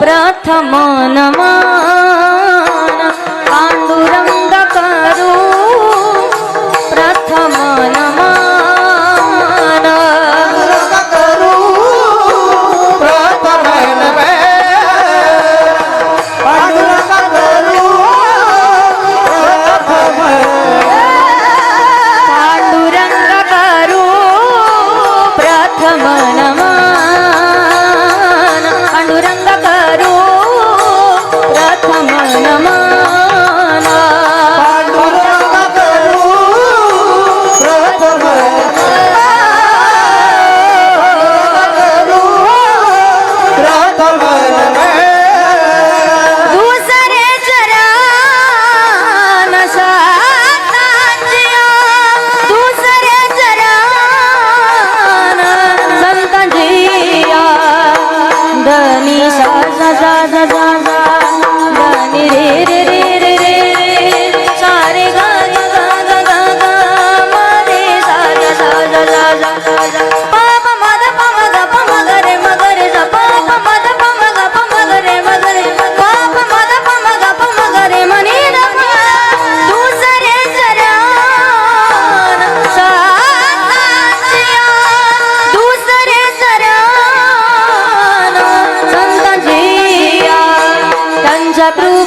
પ્રથમ નમા. Yeah. प्रभु